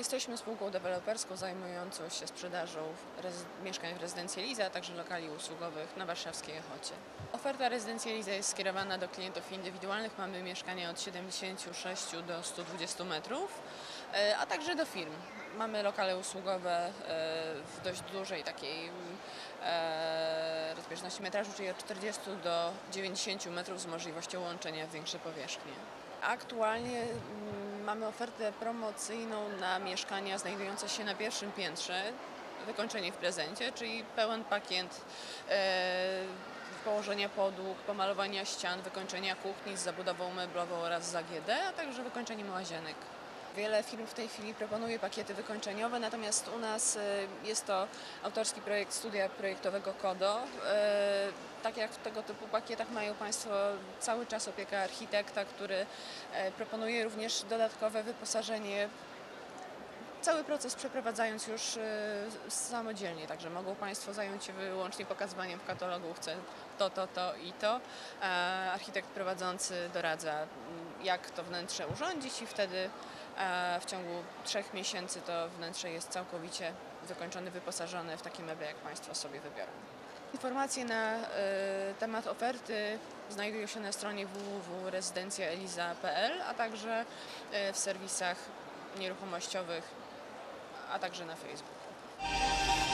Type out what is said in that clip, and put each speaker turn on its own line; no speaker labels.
Jesteśmy spółką deweloperską zajmującą się sprzedażą mieszkań w rezydencji Eliza, a także lokali usługowych na warszawskiej Ochocie. Oferta rezydencji Eliza jest skierowana do klientów indywidualnych. Mamy mieszkania od 76 do 120 metrów, e, a także do firm. Mamy lokale usługowe e, w dość dużej takiej e, rozbieżności metrażu, czyli od 40 do 90 metrów z możliwością łączenia w większe powierzchnie. Aktualnie mm, mamy ofertę promocyjną na mieszkania znajdujące się na pierwszym piętrze, wykończenie w prezencie, czyli pełen pakiet e, położenia podłóg, pomalowania ścian, wykończenia kuchni z zabudową meblową oraz z AGD, a także wykończeniem łazienek. Wiele firm w tej chwili proponuje pakiety wykończeniowe, natomiast u nas e, jest to autorski projekt studia projektowego KODO. E, Tak jak w tego typu pakietach mają Państwo cały czas opiekę architekta, który e, proponuje również dodatkowe wyposażenie cały proces przeprowadzając już e, samodzielnie, także mogą Państwo zająć się wyłącznie pokazywaniem w katalogu chcę to, to, to i to. E, Architekt prowadzący doradza, jak to wnętrze urządzić i wtedy e, w ciągu trzech miesięcy to wnętrze jest całkowicie wykończone, wyposażone w takie meble, jak Państwo sobie wybiorą. Informacje na e, temat oferty znajdują się na stronie www.rezydencjaeliza.pl, a także e, w serwisach nieruchomościowych, a także na Facebooku.